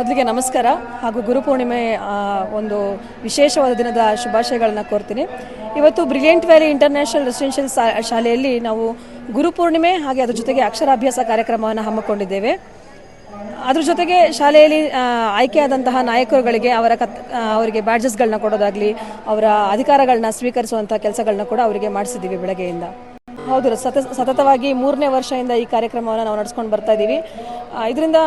ಮೊದಲಿಗೆ ನಮಸ್ಕಾರ ಹಾಗೂ ಗುರುಪೂರ್ಣಿಮೆ ಒಂದು ವಿಶೇಷವಾದ ದಿನದ ಶುಭಾಶಯಗಳನ್ನು ಕೋರ್ತೀನಿ. ಇವತ್ತು ಬ್ರಿಲಿಯಂಟ್ ವ್ಯಾಲಿ ಇಂಟರ್ನ್ಯಾಷನಲ್ ರೆಸಿಡೆನ್ಷಿಯಲ್ ಶಾಲೆಯಲ್ಲಿ ನಾವು ಗುರುಪೂರ್ಣಿಮೆ ಹಾಗೆ ಅದ್ರ ಜೊತೆಗೆ ಅಕ್ಷರಾಭ್ಯಾಸ ಕಾರ್ಯಕ್ರಮವನ್ನು ಹಮ್ಮಿಕೊಂಡಿದ್ದೇವೆ. ಅದ್ರ ಜೊತೆಗೆ ಶಾಲೆಯಲ್ಲಿ ಆಯ್ಕೆಯಾದಂತಹ ನಾಯಕರುಗಳಿಗೆ ಅವರ ಕತ್ ಅವರಿಗೆ ಬ್ಯಾಡ್ಜಸ್ಗಳನ್ನ ಕೊಡೋದಾಗಲಿ, ಅವರ ಅಧಿಕಾರಗಳನ್ನ ಸ್ವೀಕರಿಸುವಂಥ ಕೆಲಸಗಳನ್ನ ಕೂಡ ಅವರಿಗೆ ಮಾಡಿಸಿದ್ದೀವಿ ಬೆಳಗ್ಗೆಯಿಂದ. ಹೌದು ಸತ ಸತತವಾಗಿ ಮೂರನೇ ವರ್ಷದಿಂದ ಈ ಕಾರ್ಯಕ್ರಮವನ್ನು ನಾವು ನಡೆಸ್ಕೊಂಡು ಬರ್ತಾ ಇದ್ದೀವಿ ಇದರಿಂದ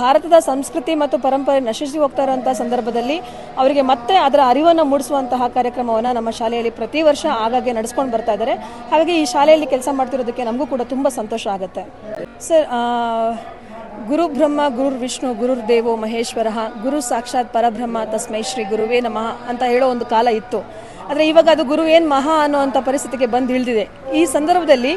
ಭಾರತದ ಸಂಸ್ಕೃತಿ ಮತ್ತು ಪರಂಪರೆ ನಶಿಸಿ ಹೋಗ್ತಾ ಇರುವಂತಹ ಸಂದರ್ಭದಲ್ಲಿ ಅವರಿಗೆ ಮತ್ತೆ ಅದರ ಅರಿವನ್ನು ಮೂಡಿಸುವಂತಹ ಕಾರ್ಯಕ್ರಮವನ್ನು ನಮ್ಮ ಶಾಲೆಯಲ್ಲಿ ಪ್ರತಿ ವರ್ಷ ಆಗಾಗ್ಗೆ ನಡೆಸ್ಕೊಂಡು ಬರ್ತಾ ಇದ್ದಾರೆ. ಹಾಗಾಗಿ ಈ ಶಾಲೆಯಲ್ಲಿ ಕೆಲಸ ಮಾಡ್ತಿರೋದಕ್ಕೆ ನಮಗೂ ಕೂಡ ತುಂಬ ಸಂತೋಷ ಆಗುತ್ತೆ. ಸರ್ ಗುರು ಬ್ರಹ್ಮ ಗುರುರ್ ವಿಷ್ಣು ಗುರುರ್ ದೇವೋ ಮಹೇಶ್ವರ, ಗುರು ಸಾಕ್ಷಾತ್ ಪರಬ್ರಹ್ಮ ತಸ್ಮೈ ಶ್ರೀ ಗುರುವೇ ನಮಃ ಅಂತ ಹೇಳೋ ಒಂದು ಕಾಲ ಇತ್ತು. ಆದರೆ ಇವಾಗ ಅದು ಗುರು ಏನು ಮಹಾ ಅನ್ನುವಂಥ ಪರಿಸ್ಥಿತಿಗೆ ಬಂದು ಇಳಿದಿದೆ. ಈ ಸಂದರ್ಭದಲ್ಲಿ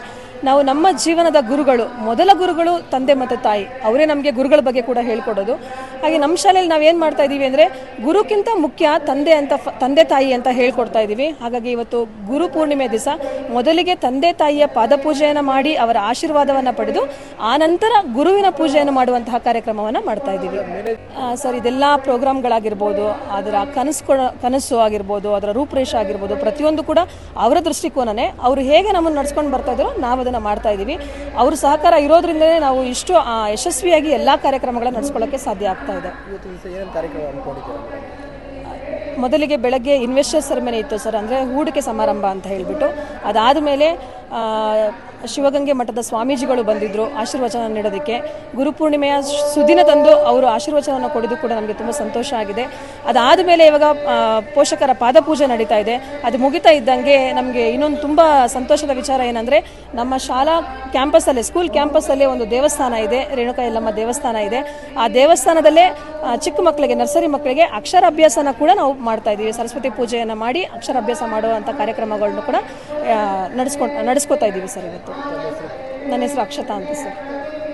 ನಾವು ನಮ್ಮ ಜೀವನದ ಗುರುಗಳು, ಮೊದಲ ಗುರುಗಳು ತಂದೆ ಮತ್ತು ತಾಯಿ. ಅವರೇ ನಮಗೆ ಗುರುಗಳ ಬಗ್ಗೆ ಕೂಡ ಹೇಳ್ಕೊಡೋದು. ಹಾಗೆ ನಮ್ಮ ಶಾಲೆಯಲ್ಲಿ ನಾವು ಏನು ಮಾಡ್ತಾ ಇದ್ದೀವಿ ಅಂದರೆ, ಗುರುಕ್ಕಿಂತ ಮುಖ್ಯ ತಂದೆ ಅಂತ ತಂದೆ ತಾಯಿ ಅಂತ ಹೇಳ್ಕೊಡ್ತಾ ಇದ್ದೀವಿ. ಹಾಗಾಗಿ ಇವತ್ತು ಗುರು ಪೂರ್ಣಿಮೆ ದಿವಸ ಮೊದಲಿಗೆ ತಂದೆ ತಾಯಿಯ ಪಾದಪೂಜೆಯನ್ನು ಮಾಡಿ ಅವರ ಆಶೀರ್ವಾದವನ್ನು ಪಡೆದು ಆನಂತರ ನಂತರ ಗುರುವಿನ ಪೂಜೆಯನ್ನು ಮಾಡುವಂತಹ ಕಾರ್ಯಕ್ರಮವನ್ನು ಮಾಡ್ತಾ ಇದ್ದೀವಿ. ಸರ್, ಇದೆಲ್ಲ ಪ್ರೋಗ್ರಾಮ್ಗಳಾಗಿರ್ಬೋದು, ಅದರ ಕನಸು ಕನಸು ಆಗಿರ್ಬೋದು, ಅದರ ರೂಪರೇಷ ಆಗಿರ್ಬೋದು, ಪ್ರತಿಯೊಂದು ಕೂಡ ಅವರ ದೃಷ್ಟಿಕೋನನೇ. ಅವರು ಹೇಗೆ ನಮ್ಮನ್ನು ನಡ್ಸ್ಕೊಂಡು ಬರ್ತಾ ಇದ್ದಾರೋ ನಾವು ಅದನ್ನು ಮಾಡ್ತಾ ಇದ್ದೀವಿ ಅವ್ರ ಸಹಕಾರ ಇರೋದ್ರಿಂದಲೇ ನಾವು ಇಷ್ಟು ಯಶಸ್ವಿಯಾಗಿ ಎಲ್ಲ ಕಾರ್ಯಕ್ರಮಗಳನ್ನು ನಡೆಸ್ಕೊಳ್ಳೋಕ್ಕೆ ಸಾಧ್ಯ ಆಗ್ತಾ ಇದೆ. ಮೊದಲಿಗೆ ಬೆಳಗ್ಗೆ ಇನ್ವೆಸ್ಟರ್ ಸೆರೆಮನಿ ಇತ್ತು ಸರ್ ಅಂದರೆ ಹೂಡಿಕೆ ಸಮಾರಂಭ ಅಂತ ಹೇಳಿಬಿಟ್ಟು. ಅದಾದ ಮೇಲೆ ಶಿವಗಂಗೆ ಮಠದ ಸ್ವಾಮೀಜಿಗಳು ಬಂದಿದ್ದರು ಆಶೀರ್ವಚನ ನೀಡೋದಕ್ಕೆ. ಗುರುಪೂರ್ಣಿಮೆಯ ಸುದಿನದಂದು ಅವರು ಆಶೀರ್ವಚನವನ್ನು ಕೊಡೋದು ಕೂಡ ನಮಗೆ ತುಂಬ ಸಂತೋಷ ಆಗಿದೆ. ಅದಾದ ಮೇಲೆ ಇವಾಗ ಪೋಷಕರ ಪಾದಪೂಜೆ ನಡೀತಾ ಇದೆ. ಅದು ಮುಗಿತಾ ಇದ್ದಂಗೆ ನಮಗೆ ಇನ್ನೊಂದು ತುಂಬ ಸಂತೋಷದ ವಿಚಾರ ಏನಂದರೆ, ನಮ್ಮ ಶಾಲಾ ಕ್ಯಾಂಪಸ್ಸಲ್ಲೇ, ಸ್ಕೂಲ್ ಕ್ಯಾಂಪಸ್ಸಲ್ಲೇ ಒಂದು ದೇವಸ್ಥಾನ ಇದೆ ರೇಣುಕಾ ಎಲ್ಲಮ್ಮ ದೇವಸ್ಥಾನ ಇದೆ. ಆ ದೇವಸ್ಥಾನದಲ್ಲೇ ಚಿಕ್ಕ ಮಕ್ಕಳಿಗೆ, ನರ್ಸರಿ ಮಕ್ಕಳಿಗೆ ಅಕ್ಷರಾಭ್ಯಾಸನ ಕೂಡ ನಾವು ಮಾಡ್ತಾ ಇದ್ದೀವಿ. ಸರಸ್ವತಿ ಪೂಜೆಯನ್ನು ಮಾಡಿ ಅಕ್ಷರಾಭ್ಯಾಸ ಮಾಡುವಂಥ ಕಾರ್ಯಕ್ರಮಗಳನ್ನು ಕೂಡ ನಡೆಸ್ಕೊ, ನಡೆಸ್ಕೊತಾ ಇದ್ದೀವಿ ಸರ್ ಇವತ್ತು. ನನ್ನ ಹೆಸರು ಅಕ್ಷತಾ ಅಂತ ಸರ್